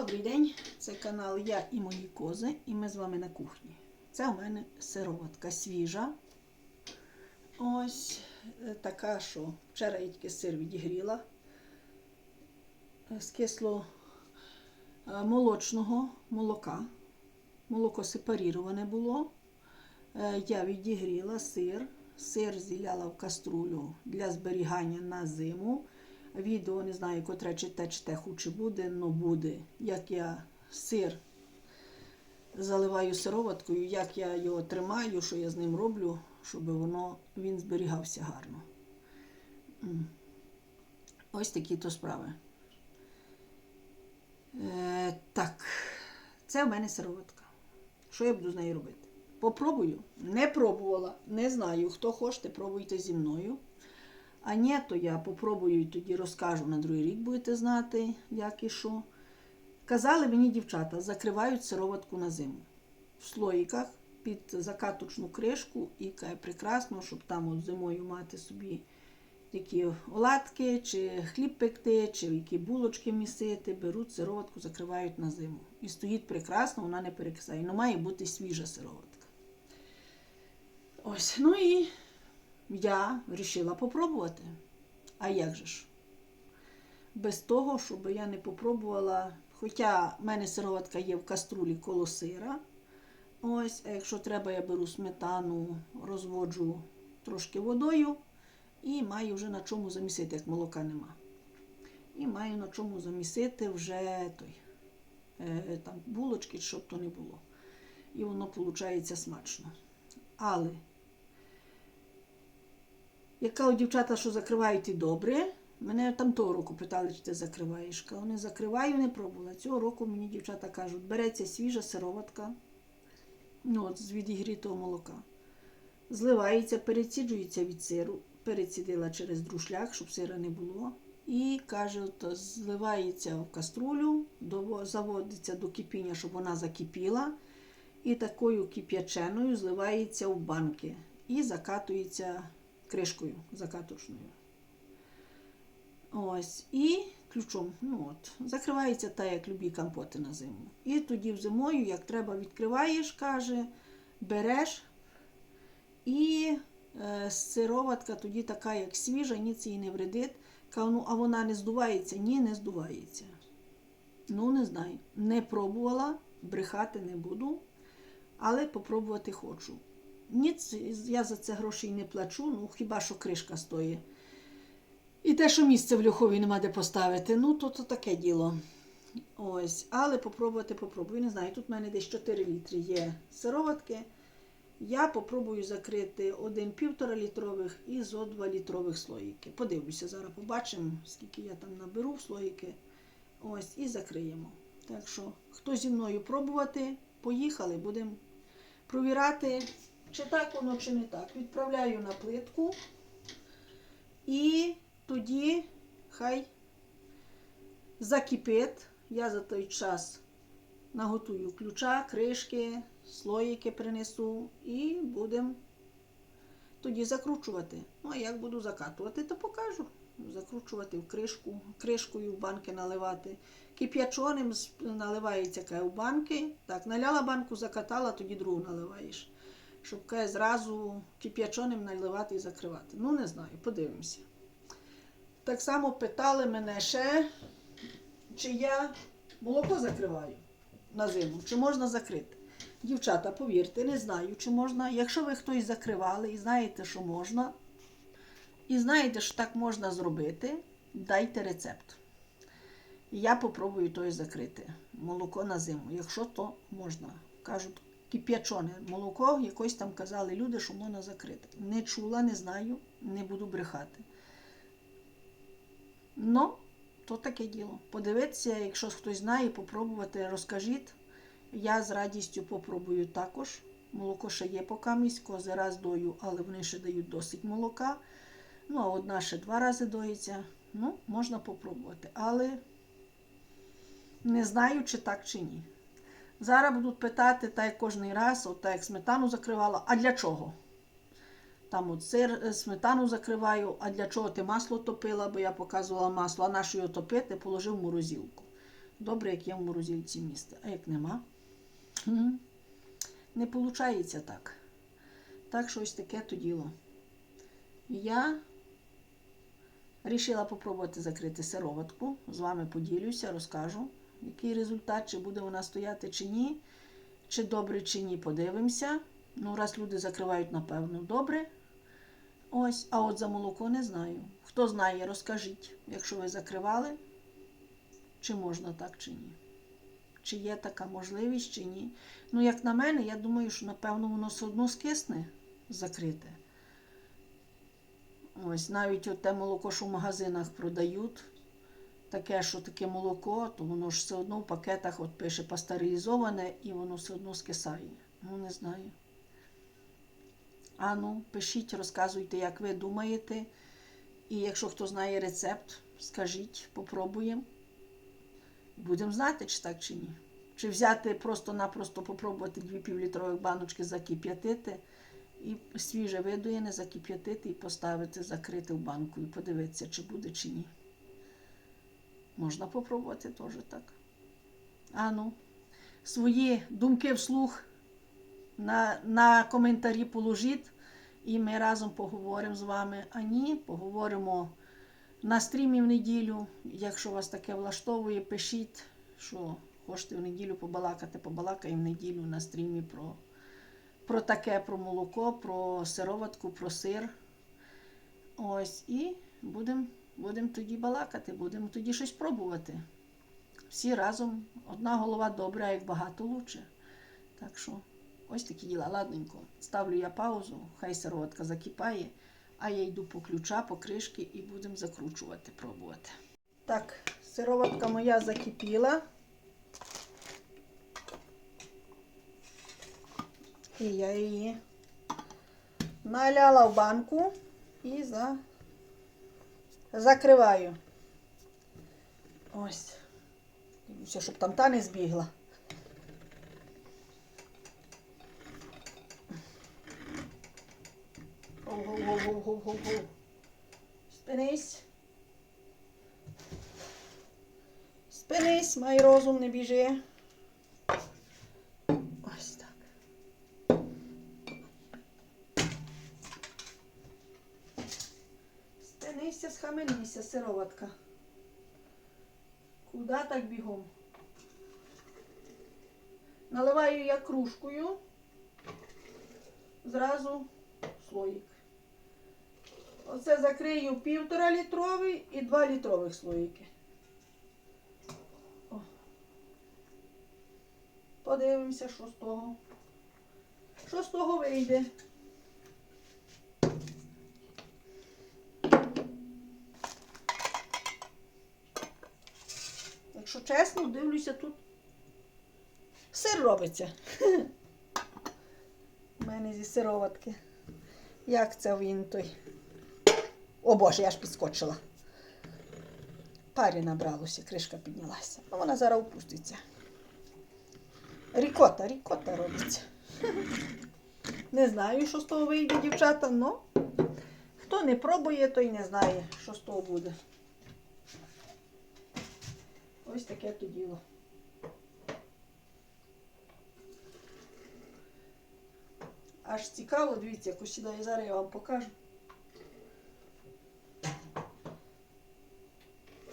Добрий день, це канал Я і мої кози, і ми з вами на кухні. Це у мене сироватка свіжа. Ось е, така, що вчора я тільки сир відігріла е, з кисло е, молочного молока. Молоко сепаріроване було. Я відігріла сир. Сир зіляла в каструлю для зберігання на зиму. Відео не знаю, котре чи те, чи хоче буде, але буде. Як я сир заливаю сироваткою, як я його тримаю, що я з ним роблю, щоб воно, він зберігався гарно. Ось такі то справи. Е, так, це в мене сироватка. Що я буду з нею робити? Попробую. Не пробувала, не знаю. Хто хочете, пробуйте зі мною. А ні, то я попробую і тоді розкажу на другий рік, будете знати, як і що. Казали мені дівчата, закривають сироватку на зиму. В слоїках під закаточну кришку і каже, прекрасно, щоб там от зимою мати собі такі оладки, чи хліб пекти, чи які булочки місити, беруть сироватку, закривають на зиму. І стоїть прекрасно, вона не перекисає. Ну, має бути свіжа сироватка. Ось, ну і я вирішила попробувати. А як же ж? Без того, щоб я не попробувала. Хоча в мене сироватка є в каструлі коло сира. Ось, а якщо треба, я беру сметану, розводжу трошки водою і маю вже на чому замісити, як молока нема. І маю на чому замісити вже той, е, там, булочки, щоб то не було. І воно виходить смачно. Але яка у дівчата, що закривають і добре. Мене там того року питали, чи ти закриваєш. Не закриваю, не пробувала. Цього року мені дівчата кажуть, береться свіжа сироватка ну, от, з відігрітого молока. Зливається, переціджується від сиру, перецідила через друшлях, щоб сира не було. І каже, от, зливається в каструлю, заводиться до кипіння, щоб вона закипіла. І такою кип'яченою зливається в банки і закатується кришкою закаточною. Ось. І ключом, ну от, закривається так, як любі компоти на зиму. І тоді зимою, як треба, відкриваєш, каже, береш. І е, сироватка тоді така, як свіжа, ніц їй не вредить. Кажу, ну, а вона не здувається? Ні, не здувається. Ну, не знаю. Не пробувала, брехати не буду, але попробувати хочу. Ніц, я за це грошей не плачу, ну хіба що кришка стоїть. І те, що місце в льохові нема де поставити, ну то, то таке діло. Ось, але попробувати попробую. Не знаю, тут в мене десь 4 літри є сироватки. Я попробую закрити один півтора літрових і зо 2 літрових слоїки. Подивлюся, зараз побачимо, скільки я там наберу слоїки. Ось, і закриємо. Так що, хто зі мною пробувати, поїхали, будемо провірати, чи так воно, чи не так. Відправляю на плитку. І тоді хай закипить. Я за той час наготую ключа, кришки, слоїки принесу і будемо тоді закручувати. Ну, а як буду закатувати, то покажу. Закручувати в кришку, кришкою в банки наливати. Кип'ячоним наливається в банки. Так, наляла банку, закатала, тоді другу наливаєш. Щоб зразу кип'ячоним наливати і закривати. Ну, не знаю, подивимося. Так само питали мене ще, чи я молоко закриваю на зиму, чи можна закрити. Дівчата, повірте, не знаю, чи можна. Якщо ви хтось закривали і знаєте, що можна, і знаєте, що так можна зробити, дайте рецепт. І я попробую той закрити. Молоко на зиму. Якщо то можна. Кажуть, кип'ячоне молоко, якось там казали люди, що можна закрити. Не чула, не знаю, не буду брехати. Ну, то таке діло. Подивитися, якщо хтось знає, попробувати, розкажіть. Я з радістю попробую також. Молоко ще є поки місь, кози раз дою, але вони ще дають досить молока. Ну, а одна ще два рази доїться. Ну, можна попробувати. Але не знаю, чи так, чи ні. Зараз будуть питати, так як кожен раз, от так як сметану закривала, а для чого? Там от сир, е, сметану закриваю, а для чого ти масло топила, бо я показувала масло, а на що його топити, положив в морозилку. Добре, як є в морозильці міста. А як нема, не виходить так. Так що ось таке то діло. Я Рішила попробувати закрити сироватку. З вами поділюся, розкажу, який результат, чи буде вона стояти, чи ні, чи добре, чи ні, подивимося. Ну, раз люди закривають, напевно, добре. Ось, а от за молоко не знаю. Хто знає, розкажіть, якщо ви закривали, чи можна так, чи ні. Чи є така можливість, чи ні. Ну, як на мене, я думаю, що напевно воно все одно скисне закрите. Ось навіть от те молоко, що в магазинах продають, таке, що таке молоко, то воно ж все одно в пакетах от пише пастеризоване і воно все одно скисає. Ну, не знаю. А ну, пишіть, розказуйте, як ви думаєте. І якщо хто знає рецепт, скажіть, попробуємо. Будемо знати, чи так, чи ні. Чи взяти просто-напросто попробувати дві півлітрових баночки закип'ятити і свіже видоєне закип'ятити і поставити, закрити в банку і подивитися, чи буде, чи ні. Можна попробувати теж так. А ну, свої думки вслух на, на коментарі положіть, і ми разом поговоримо з вами. А ні, поговоримо на стрімі в неділю. Якщо вас таке влаштовує, пишіть, що хочете в неділю побалакати, побалакаємо в неділю на стрімі про, про таке, про молоко, про сироватку, про сир. Ось, і будемо будем тоді балакати, будемо тоді щось пробувати. Всі разом. Одна голова добра, а як багато лучше. Так що, ось такі діла. Ладненько. Ставлю я паузу, хай сироватка закипає, а я йду по ключа, по кришки і будемо закручувати, пробувати. Так, сироватка моя закипіла. І я її наляла в банку і за... закриваю. Ось. Дивлюся, щоб там та не збігла. Гоу-гоу-гоу-гоу-гоу-гоу. Спинись. Спинись, май розум не біжи. Ось так. Спинися, схаменися, сироватка. Куда так бігом? Наливаю я кружкою. Зразу слоїк. Оце закрию півтора літровий і два літрових слоїки. О. Подивимося, що з того. Що з того вийде. Якщо чесно, дивлюся, тут сир робиться. У мене зі сироватки. Як це він той? О Боже, я ж підскочила. Парі набралося, кришка піднялася. Ну, вона зараз опуститься. Рікота, рікота робиться. Не знаю, що з того вийде, дівчата, але хто не пробує, той не знає, що з того буде. Ось таке то діло. Аж цікаво, дивіться, як сідає зараз я вам покажу.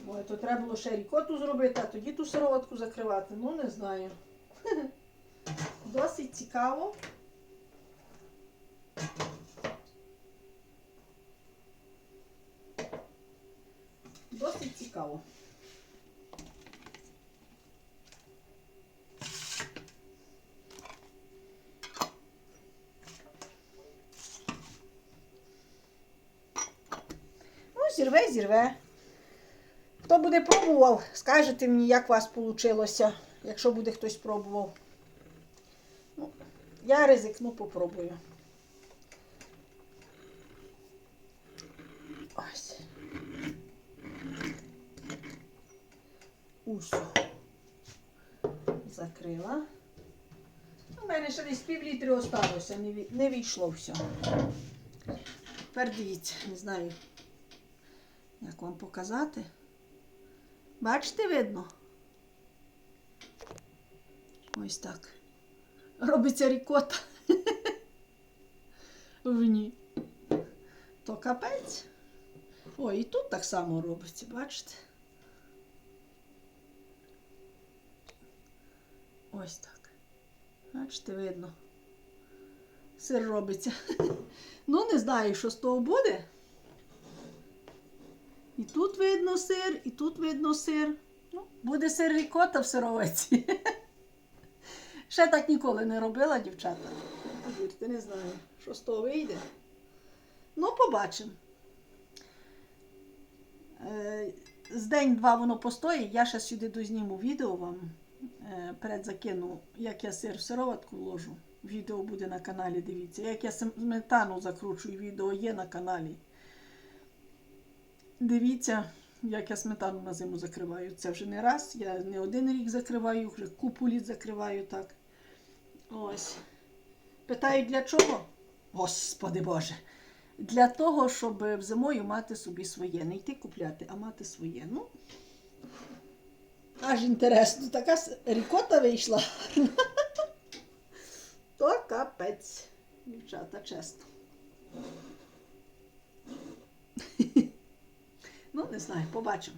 Ой, то треба було ще рікоту зробити, а тоді ту сироватку закривати. Ну, не знаю. Досить цікаво. Досить цікаво. Зірве, зірве. Хто буде пробував, скажете мені, як у вас вийшло, якщо буде хтось пробував. Ну, я ризикну, попробую. Ось. Усю. Закрила. У мене ще десь пів літри осталося, не, ві- не війшло все. Тепер не знаю, вам показати. Бачите, видно? Ось так. Робиться рікота. В ній. То капець. О, і тут так само робиться, бачите? Ось так. Бачите, видно. Сир робиться. Ну, не знаю, що з того буде. І тут видно сир, і тут видно сир. Ну, буде сир рікота в сировиці. Ще так ніколи не робила, дівчата. Повірте, не знаю, що з того вийде. Ну, побачимо. Е, З день-два воно постоїть, я ще сюди дозніму відео вам. Е, Перед закину, як я сир в сироватку ложу. Відео буде на каналі, дивіться. Як я сметану закручую, відео є на каналі. Дивіться, як я сметану на зиму закриваю. Це вже не раз. Я не один рік закриваю, вже купу літ закриваю так. Ось. Питають для чого? Господи Боже. Для того, щоб зимою мати собі своє. Не йти купляти, а мати своє. Ну, аж інтересно, така рікота вийшла. То капець, дівчата, чесно. Ну, не знаю, побачимо.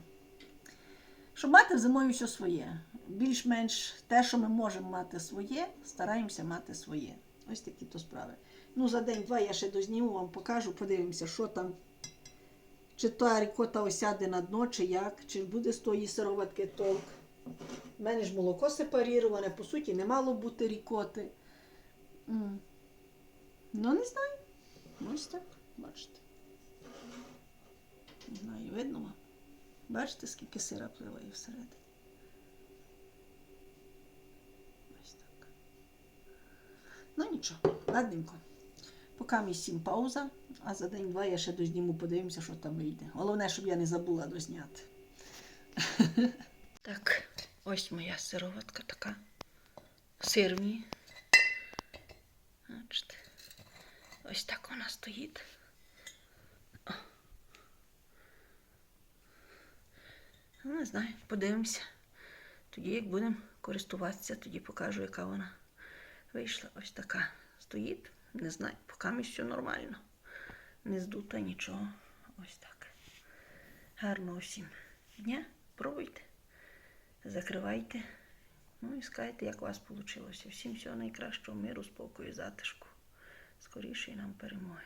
Щоб мати зимою все своє. Більш-менш те, що ми можемо мати своє, стараємося мати своє. Ось такі то справи. Ну, за день-два я ще дозніму, вам покажу, подивимося, що там. Чи та рікота осяде на дно, чи як, чи буде з тої сироватки толк. У мене ж молоко сепаріроване, по суті, не мало бути рікоти. Ну, не знаю. Ось так, бачите. Не знаю, видно вам. Бачите, скільки сира пливає всередині. Ось так. Ну нічого, ладненько. Поки мій сім пауза, а за день-два я ще дозніму, подивимося, що там вийде. Головне, щоб я не забула дозняти. Так, ось моя сироватка така. Сир. Бачите. Ось так вона стоїть. Ну, не знаю, подивимося. Тоді, як будемо користуватися, тоді покажу, яка вона вийшла. Ось така стоїть. Не знаю, поки все нормально. Не здута нічого. Ось так. Гарного всім дня. Пробуйте, закривайте. Ну і скажете, як у вас вийшло. Всім всього найкращого, миру, спокою, затишку. Скорішої нам перемоги.